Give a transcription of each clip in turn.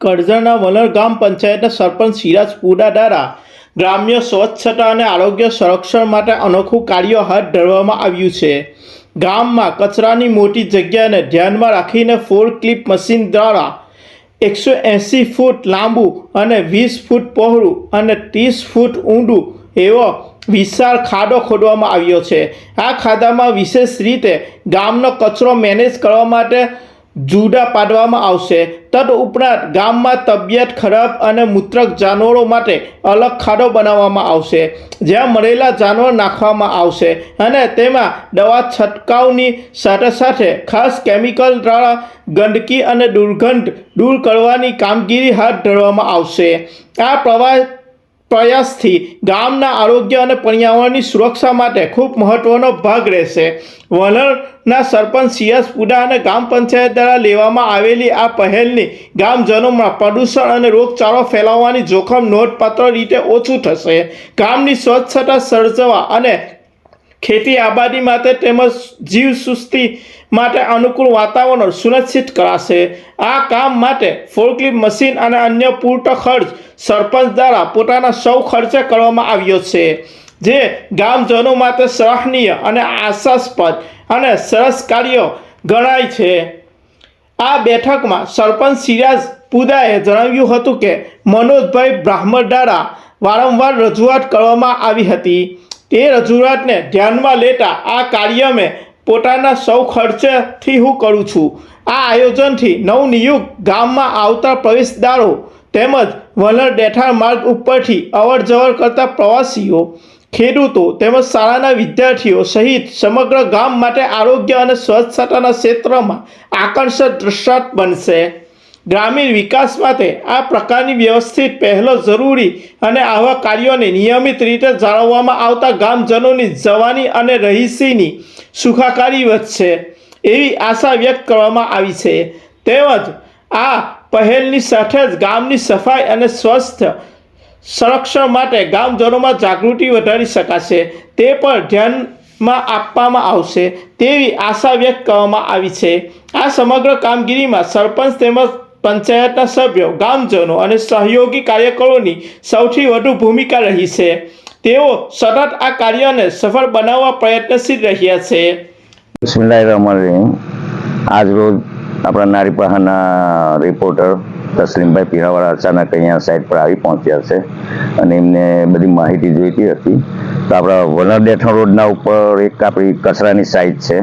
કરજણના વલણ ગામ પંચાયતના સરપંચ સિરાજ પુડા દ્વારા ગ્રામ્ય સ્વચ્છતા અને આરોગ્ય સંરક્ષણ માટે અનોખું કાર્ય હાથ ધરવામાં આવ્યું છે. ગામમાં કચરાની મોટી જગ્યાને ધ્યાનમાં રાખીને ફોર ક્લિપ મશીન દ્વારા એકસો એંસી ફૂટ લાંબુ અને વીસ ફૂટ પહોળું અને ત્રીસ ફૂટ ઊંડું એવો વિશાળ ખાડો ખોદવામાં આવ્યો છે. આ ખાડામાં વિશેષ રીતે ગામનો કચરો મેનેજ કરવા માટે જુદા પાડવામાં આવશે. તદ ઉપરાંત ગામમાં તબિયત ખરાબ અને મૂત્રક જાનવરો માટે અલગ ખાડો બનાવવામાં આવશે. જ્યાં મળેલા જાનવર નાખવામાં આવશે અને તેમાં દવા છંટકાવની સાથે સાથે ખાસ કેમિકલ દ્વારા ગંદકી અને દુર્ગંધ દૂર કરવાની કામગીરી હાથ ધરવામાં આવશે. આ પ્રવાસ પ્રયાસથી ગામના આરોગ્ય અને પર્યાવરણની સુરક્ષા માટે ખૂબ મહત્વનો ભાગ રહેશે. વલણના સરપંચ સિયાસ પુડા અને ગ્રામ પંચાયત દ્વારા લેવામાં આવેલી આ પહેલની ગામજનોમાં પ્રદૂષણ અને રોગચાળો ફેલાવવાની જોખમ નોંધપાત્ર રીતે ઓછું થશે. ગામની સ્વચ્છતા સર્જવા અને ખેતી આબાદી માટે તેમજ જીવસૃષ્ટિ માટે અનુકૂળ વાતાવરણ સુનિશ્ચિત કરાશે. આ કામ માટે ફોરક્લિપ મશીન અને અન્ય પૂરતો ખર્ચ સરપંચ દ્વારા પોતાના સૌ ખર્ચે કરવામાં આવ્યો છે, જે ગામજનો માટે સરાહનીય અને આશાસ્પદ અને સરસ કાર્ય ગણાય છે. આ બેઠકમાં સરપંચ સિરાજ પુદાએ જણાવ્યું હતું કે, મનોજભાઈ બ્રાહ્મણ દ્વારા વારંવાર રજૂઆત કરવામાં આવી હતી. તે રજૂઆતને ધ્યાનમાં લેતા આ કાર્ય મેં પોતાના સૌ ખર્ચેથી હું કરું છું. આ આયોજનથી નવનિયુક્ત ગામમાં આવતા પ્રવેશદારો તેમજ વલણ દેઠાણ માર્ગ ઉપરથી અવર જવર કરતા પ્રવાસીઓ, ખેડૂતો તેમજ શાળાના વિદ્યાર્થીઓ સહિત સમગ્ર ગામ માટે આરોગ્ય અને સ્વચ્છતાના ક્ષેત્રમાં આકર્ષક દ્રશ્યાત બનશે. ગ્રામીણ વિકાસ માટે આ પ્રકારની વ્યવસ્થિત પહેલો જરૂરી અને આવા કાર્યોને નિયમિત રીતે જાળવવામાં આવતા ગામજનોની જવાની અને રહીશીની સુખાકારી વધશે એવી આશા વ્યક્ત કરવામાં આવી છે. તેમજ આ પહેલની સાથે જ ગામની સફાઈ અને સ્વસ્થ સંરક્ષણ માટે ગામજનોમાં જાગૃતિ વધારી શકાશે. તે પણ ધ્યાનમાં આપવામાં આવશે તેવી આશા વ્યક્ત કરવામાં આવી છે. આ સમગ્ર કામગીરીમાં સરપંચ તેમજ પંચાયતના સભ્યો, ગામજનો અને સહયોગી કાર્યકરોની સૌથી વધુ ભૂમિકા રહી છે. તેઓ સતત આ કાર્યને સફળ બનાવવા પ્રયત્નશીલ રહ્યા છે. આજ રોજ આપણા નારીપહાના રિપોર્ટર તસલીમભાઈ પીરાવાળા અચાનક અહીંયા સાઈડ પર આવી પહોંચ્યા છે અને એમને બધી માહિતી જોઈતી હતી. તો આપણા વલણદેઠણ રોડના ઉપર એક આપણી કચરાની સાઈડ છે.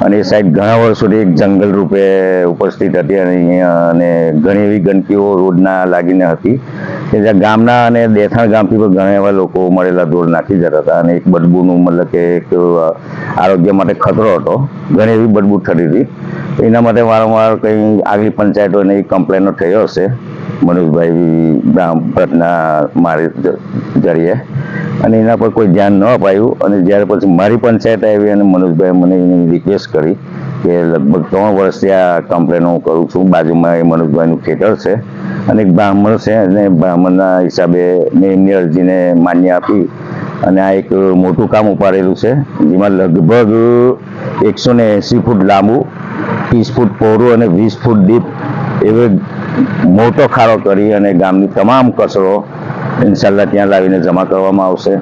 અને એ સાઈડ ઘણા વર્ષોથી એક જંગલ રૂપે ઉપસ્થિત હતી અને અને ઘણી એવી ગંદકીઓ રોડના લાગીને હતી. કે જ્યાં ગામના અને દેથાણ ગામથી પણ ઘણા એવા લોકો મળેલા દોડ નાખી જતા હતા અને એક બદબૂનું મતલબ કે એક આરોગ્ય માટે ખતરો હતો. ઘણી એવી બદબૂ થતી હતી. એના માટે વારંવાર કંઈ આગલી પંચાયતોને એ કમ્પ્લેનો થયો હશે. મનોજભાઈ બ્રાહ્મણના મારી જરીએ. અને એના પર કોઈ ધ્યાન ન અપાયું. અને જ્યારે પછી મારી પંચાયત આવી અને મનોજભાઈ મને એની રિક્વેસ્ટ કરી કે લગભગ ત્રણ વર્ષથી આ કમ્પ્લેન હું કરું છું. બાજુમાં એ મનોજભાઈનું ખેતર છે અને એક બ્રાહ્મણ છે અને બ્રાહ્મણના હિસાબે મેં એમની અરજીને માન્ય આપી અને આ એક મોટું કામ ઉપાડેલું છે. જેમાં લગભગ એકસો ને એંસી ફૂટ લાંબુ, ત્રીસ ફૂટ પહોળું અને વીસ ફૂટ ડીપ એવો મોટો ખાડો કરી અને ગામની તમામ કચરો ઇન્શાલ્લાહ ત્યાં લાવીને જમા કરવામાં આવશે.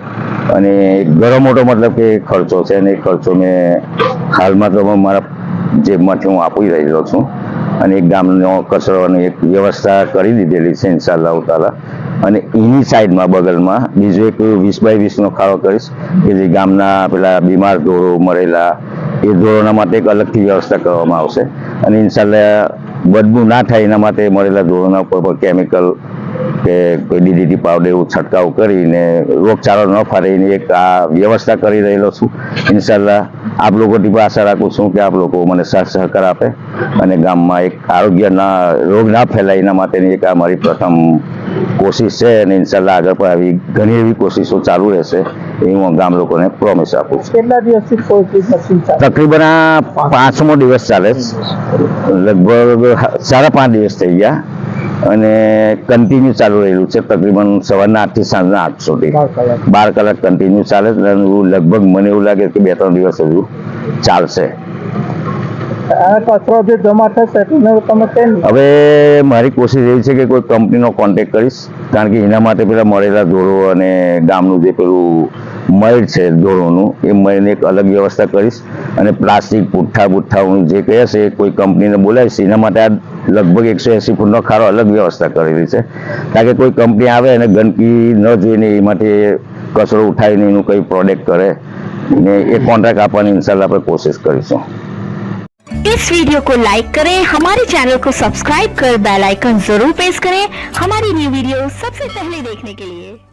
અને ઘણો મોટો મતલબ કે ખર્ચો છે અને એ ખર્ચો મેં હાલમાં તો મારા જેબમાંથી હું આપી રહ્યો છું. અને એક ગામનો કચરોની એક વ્યવસ્થા કરી દીધેલી છે ઇન્શાલ્લાહ તાલા અને એની સાઈડમાં બગલમાં બીજો એક વીસ બાય વીસનો ખાડો કરીશ કે જે ગામના પેલા બીમાર ઢોરો મરેલા એ ઢોરોના માટે એક અલગથી વ્યવસ્થા કરવામાં આવશે. અને ઇન્શાલ્લાહ બદબુ ના થાય એના માટે મળેલા ઢોરોના ઉપર કેમિકલ કે કોઈ ડીડીટી પાવડર એવું છંટકાવ કરીને રોગચાળો ન ફરે એની એક આ વ્યવસ્થા કરી રહેલો છું. ઇન્શાલ્લાહ આપ લોકોથી પણ આશા રાખું છું કે આપ લોકો મને સાથ સહકાર આપે અને ગામમાં એક આરોગ્યના રોગ ના ફેલાય એના માટેની એક આ મારી પ્રથમ કોશિશ છે અને ઇન્શાલ્લાહ આગળ પણ આવી ઘણી એવી કોશિશો ચાલુ રહેશે એ હું ગામ લોકોને પ્રોમિસ આપું છું. કેટલા દિવસથી તકરીબન પાંચમો દિવસ ચાલે લગભગ સાડા પાંચ દિવસ થઈ ગયા. અને કન્ટિન્યુ ચાલુ રહેલું છે તકરીબન સવારના આઠથી સાંજના આઠ સુધી. બાર કલાક. કન્ટિન્યુ ચાલે છે લગભગ મને એવું લાગે કે બે ત્રણ દિવસ હજુ ચાલશે. હવે મારી કોશિશ એવી છે કે કોઈ કંપનીનો કોન્ટેક્ટ કરીશ કારણ કે એના માટે પેલા મળેલા ધોરો અને ગામનું જે પેલું મળ છે ધોરોનું એ મળીને એક અલગ વ્યવસ્થા કરીશ. અને પ્લાસ્ટિક પુઠ્ઠા બુઠ્ઠાઓનું જે કહે છે કોઈ કંપનીને બોલાવીશ એના માટે આ લગભગ એકસો એંસી ફૂટનો ખારો અલગ વ્યવસ્થા કરેલી છે કારણ કે કોઈ કંપની આવે અને ગંદકી ન જોઈને એ માટે કચરો ઉઠાવીને એનું કંઈ પ્રોડક્ટ કરે ને એ કોન્ટ્રાક્ટ આપવાની ઇન્શાલ્લાહ આપણે કોશિશ કરીશું इस वीडियो को लाइक करें हमारे चैनल को सब्सक्राइब कर बेल आइकन जरूर प्रेस करें हमारी न्यू वीडियो सबसे पहले देखने के लिए